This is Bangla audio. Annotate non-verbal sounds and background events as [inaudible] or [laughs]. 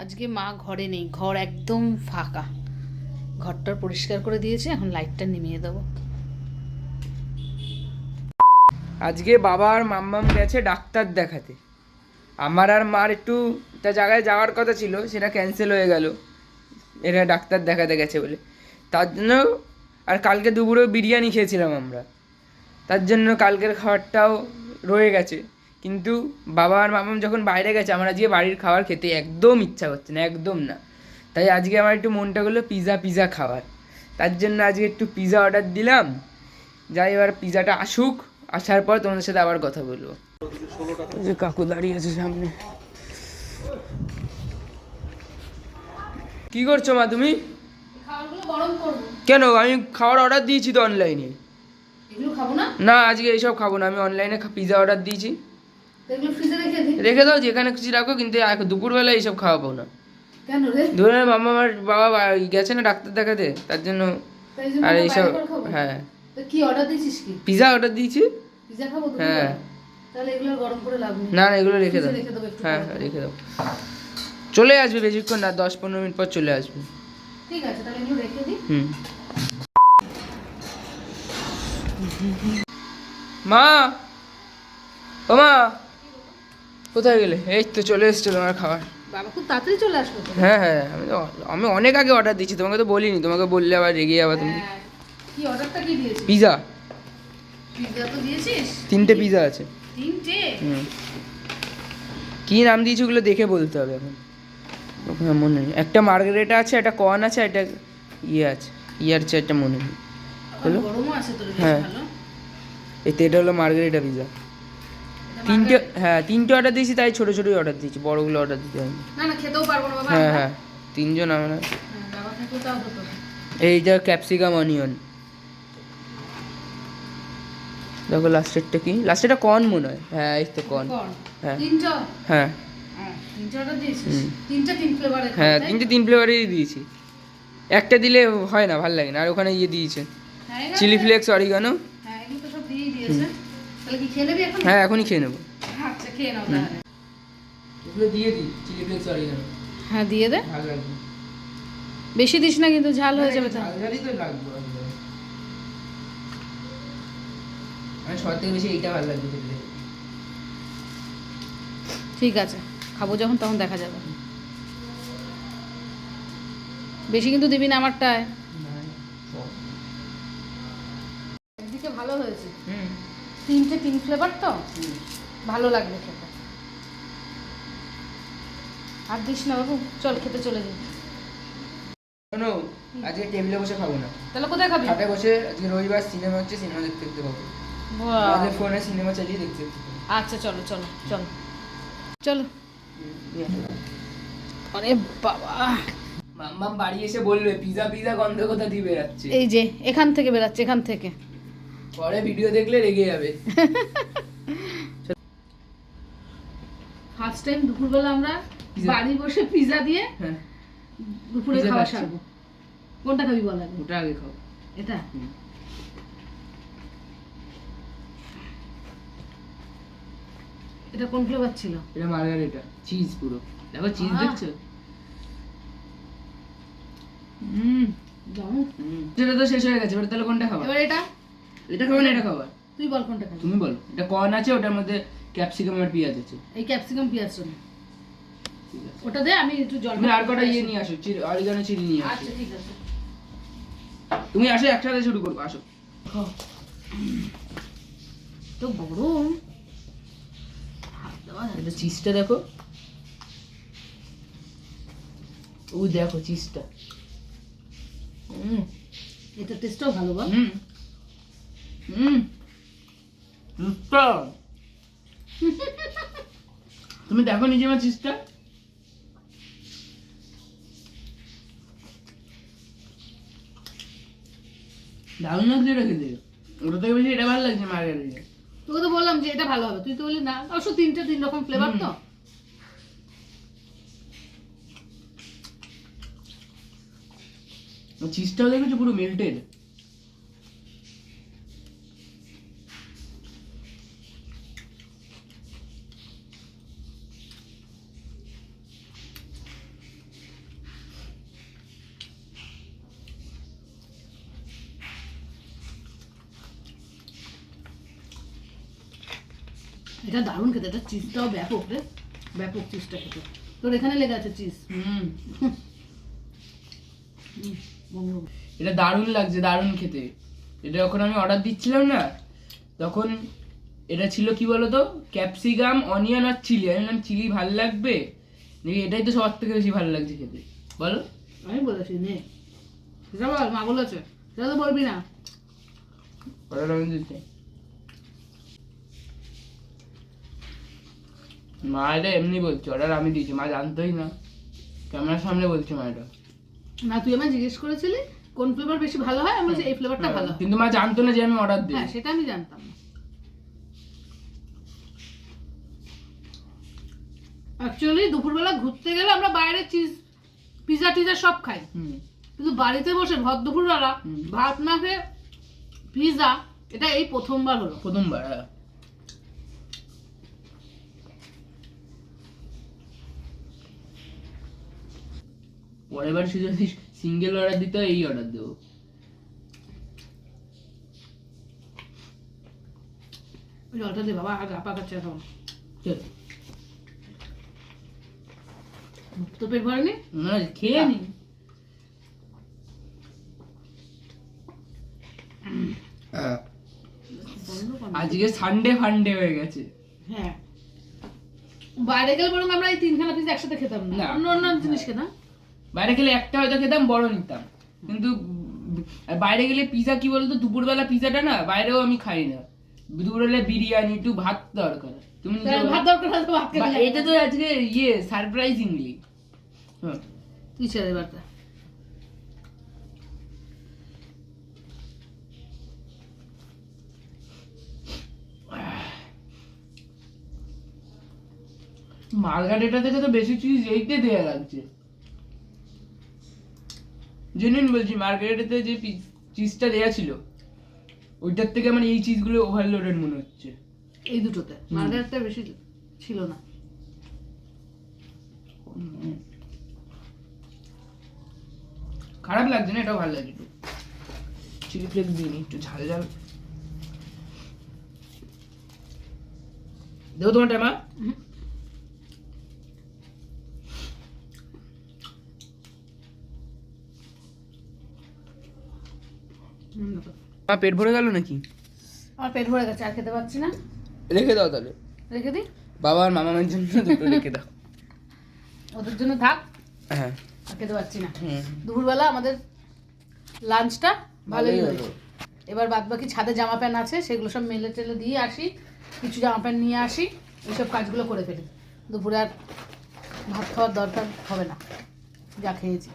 আজকে মা ঘরে নেই, ঘর একদম ফাঁকা। ঘরটা পরিষ্কার করে দিয়েছে, এখন লাইটটা নিমিয়ে দেবো। আজকে বাবা আর মাম্মাম গেছে ডাক্তার দেখাতে। আমার আর মার একটু তা জায়গায় যাওয়ার কথা ছিল, সেটা ক্যান্সেল হয়ে গেল। এরা ডাক্তার দেখাতে গেছে বলে। তার জন্য আর কালকে দুপুরে বিরিয়ানি খেয়েছিলাম আমরা। তার জন্য কালকের খাবারটাও রয়ে গেছে। কিন্তু বাবা আর মামাম যখন বাইরে গেছে আমার আজকে বাড়ির খাবার খেতে একদম ইচ্ছা করছে না একদম না। তাই আজকে আমার একটু মনটা করল পিৎজা পিৎজা খাওয়ার। তার জন্য আজকে একটু পিৎজা অর্ডার দিলাম। যাই এবার পিৎজাটা আসুক আসার পর তোমাদের সাথে আবার কথা বলব। যে কাকু দাঁড়িয়ে আছে সামনে। কি করছ মা তুমি? কেন? আমি খাবার অর্ডার দিয়েছি তো অনলাইনে না? আজকে এইসব খাব না। আমি অনলাইনে পিৎজা অর্ডার দিয়েছি। রেখে দাও যেখানে খুশি রাখো কিন্তু দুপুরবেলা এইসব খাওয়াবো না। ধরে মামা আমার বাবা গেছে না ডাক্তার দেখাতে তার জন্য আর এইসব? হ্যাঁ। কি অর্ডার দিয়েছিস কি? পিৎজা অর্ডার দিয়েছি। পিজা খাব হ্যাঁ। তাহলে এগুলো গরম করে লাভ নেই। না না এগুলো রেখে দাও। একটু হ্যাঁ রেখে দাও। চলে আসবে বেশিক্ষণ না দশ পনেরো মিনিট পর চলে আসবে। ঠিক আছে তাহলে এগুলো রেখে দিই। হুম। মা! ও মা! কোথায় গেলে? এই তো চলে এসছো তোমার খাবার। বাবা খুব তাড়াতাড়ি চলে আসলো হ্যাঁ হ্যাঁ আমি তো আমি অনেক আগে অর্ডার দিচ্ছি তোমাকে তো বলিনি তোমাকে বললে আবার রেগে যাবে তুমি। হ্যাঁ। কি অর্ডারটা কি দিয়েছিস? পিজা পিজা তো দিয়েছিস? তিনটে পিজা আছে। তিনটে? হুম। কী নাম দিয়েছি ওগুলো দেখে বলতে হবে এখন। ওখানে মনে নেই। একটা মার্গারেটা আছে একটা কর্ন আছে একটা ইয়ে আছে। ইয়ার একটা মনে নেই। হ্যাঁ। এতে এটা হলো মার্গারেটা পিজা তিনটে হ্যাঁ তিনটে অর্ডার দিয়েছি তাই ছোটো ছোটোই অর্ডার দিয়েছি বড়গুলো অর্ডার দিতে হয়নি। না না খেতেও পারব না বাবা। হ্যাঁ হ্যাঁ তিনজন আমরা। হ্যাঁ, থাকলে এইটা ক্যাপসিকাম অনিয়ন দেখো লাস্টেরটা কি? লাস্টেরটা কর্ন মনে হয়। হ্যাঁ এই তো কর্ন। হ্যাঁ। হ্যাঁ। হ্যাঁ, তিনটে তিন ফ্লেভারে হ্যাঁ তিনটে তিন ফ্লেভারেরই দিয়েছি। একটা দিলে হয় না ভালো লাগে না আর ওখানে ইয়ে দিয়েছে। চিলি ফ্লেক্স অরিগানো হ্যাঁ এগুলো তো সব দিয়েই দিয়েছে। তাহলে কি খেয়ে নেবি এখন? হ্যাঁ এখনই খেয়ে নেব। আচ্ছা খেয়ে নাও তাহলে। এগুলো দিয়ে দিই চিলি ফ্লেক্স অরিগানো হ্যাঁ দিয়ে দে। বেশি দিস না কিন্তু ঝাল হয়ে যাবে তো ঝালই তো লাগবে। আমার সব থেকে বেশি এইটা ভালো লাগবে খেতে। ঠিক আছে খাব যখন তখন দেখা যাবে। বেশি কিন্তু দিবি না আমারটায়। এদিকে ভালো হয়েছে। হুম। তিনটে তিন ফ্লেভার তো? ভালো লাগবে খেতে। আর দিস না বাবু চল খেতে চলে যাই। শোনো আজকে টেবিলে বসে খাব না। তাহলে কোথায় খাবি? খাটে বসে আজকে রবিবার সিনেমা হচ্ছে সিনেমা দেখতে দেখতে খাব আমাদের ফোনে সিনেমা চালিয়ে দেখতে আচ্ছা চলো চলো চলো। চলো। আরে বাবা। মাম্মাম বাড়ি এসে বলবে পিজা পিজা গন্ধ কোথা দিয়ে বেরাচ্ছে এই যে এখান থেকে বেরাচ্ছে এখান থেকে। পরে ভিডিও দেখলে রেগে যাবে। ফার্স্ট টাইম দুপুরবেলা আমরা। বাড়ি বসে পিজা দিয়ে হ্যাঁ। দুপুরে খাওয়া সারবো কোনটা খাবি বল আগে? ওটা আগে খাও এটা। এটা কোন ফ্লেভার ছিল? এটা মার্গারেটা চিজ পুরো। দেখো চিজ। দেখছ? হুম। সেটা তো শেষ হয়ে গেছে এবার তাহলে কোনটা খাব? এবার এটা? এটা খাব না এটা খাবা। তুই বল কোনটা খাবি? তুমি বলো। এটা কর্ন আছে ওটার মধ্যে ক্যাপসিকাম আর পেঁয়াজ আছে। এই ক্যাপসিকাম পেঁয়াজ শোন। ওটা দে আমি একটু জল আর কটা ইয়ে নিয়ে আসো চিলি অরিগানো চিলি নিয়ে আসো। আচ্ছা ঠিক আছে। তুমি আসো একসাথে শুরু করব আসো। তো গরম। এটা চিজটা দেখো। ও দেখো চিজটা হুম। এটা টেস্টটাও ভালো বল। হুম। [laughs] তুমি দেখো নিজে আমার চিজটা। দারুণ লাগছে এটা খেতে। ওটা থেকে বেশি এটা ভালো লাগছে মার্গারিটা তোকে তো বললাম যে এটা ভালো হবে। তুই তো বললি না। অবশ্য তিনটে তিন রকম ফ্লেভার তো। চিজটাও দেখেছ পুরো মেল্টেড এটা দারুণ খেতে এটা চিজটাও ব্যাপক রে ব্যাপক চিজটা খেতে। তোর এখানে লেগে আছে চিজ হুম। এটা দারুণ লাগছে দারুণ খেতে। এটা যখন আমি অর্ডার দিচ্ছিলাম না তখন এটা ছিল কি বলতো? ক্যাপসিকাম অনিয়ন আর চিলি আমি বললাম চিলি ভালো লাগবে? এটাই তো সবার থেকে বেশি ভালো লাগছে খেতে। বলো। আমি বলেছি নে। সেটা বল মা বলেছে। সেটা তো বলবি না। অর্ডার আমি দিচ্ছি। মা এটা এমনি বলছে অর্ডার আমি দিয়েছি মা জানতোই না। ক্যামেরার সামনে বলছে মা এটা না তুই আমায় জিজ্ঞেস করেছিলি কোন ফ্লেভার বেশি ভালো হয়? আমি বলছি এই ফ্লেভারটা ভালো কিন্তু মা জানতো না যে আমি অর্ডার দিই হ্যাঁ সেটা আমি জানতাম। অ্যাকচুয়ালি দুপুরবেলা ঘুরতে গেলে আমরা বাইরে চিজ পিজা টিজা সব খাই। কিন্তু বাড়িতে বসে ভর দুপুরবেলা ভাত না খেয়ে পিজা এটা এই প্রথমবার হলো। প্রথমবার হ্যাঁ। পরের বার সে যদি সিঙ্গেল অর্ডার দিতে হয়, এই অর্ডার দেবো। জলটা দে বাবা আর আপা কাছে এখন চল। তো পেট ভরেনি না? খেয়ে নি। না। আজকে সানডে ফান্ডে হয়ে গেছে। হ্যাঁ। বাইরে গেলে বরং আমরা এই তিনখানা পিস একসাথে খেতাম না। না। অন্য অন্য জিনিস খেতাম। বাইরে গেলে একটা হয়তো খেতাম বড় নিতাম। কিন্তু বাইরে গেলে পিজা কি বলতো? দুপুরবেলা পিজাটা না বাইরেও আমি খাই না। দুপুরবেলা বিরিয়ানি একটু ভাত দরকার। তুমি ভাত দরকার। এটা তো আজকে ইয়ে সারপ্রাইজিংলি তুই ছেড়ে মার্গারেটা থেকে তো বেশি চিজ এইতে দেয়া লাগছে। জেনুইন বলছি মার্গারেটাতে যে চিজটা দেয়া ছিল ওইটার থেকে মানে এই চিজগুলো ওভারলোডেড মনে হচ্ছে। এই দুটোতে মার্গারেটটা বেশি ছিল না। খারাপ লাগছে না এটাও ভালো লাগে একটু। চিলি ফ্লেক্স দিন একটু ঝাল ঝাল। দেবো তোমার টাইমা আমার পেট ভরে গেল নাকি? আমার পেট ভরে গেছে আর খেতে পারছি না। রেখে দাও তাহলে। রেখে দিই? বাবা আর মামামের জন্য দুটো রেখে দাও। [laughs] ওদের জন্য থাক। হ্যাঁ। আর খেতে পারছি না। দুপুরবেলা আমাদের লাঞ্চটা ভালোই ভালোই হলো। এবার বাদ বাকি ছাদে জামা প্যান্ট আছে সেগুলো সব মেলে টেলে দিয়ে আসি। কিছু জামা প্যান্ট নিয়ে আসি এইসব কাজগুলো করে ফেলি। দুপুরে আর ভাত খাওয়ার দরকার হবে না। যা খেয়েছি।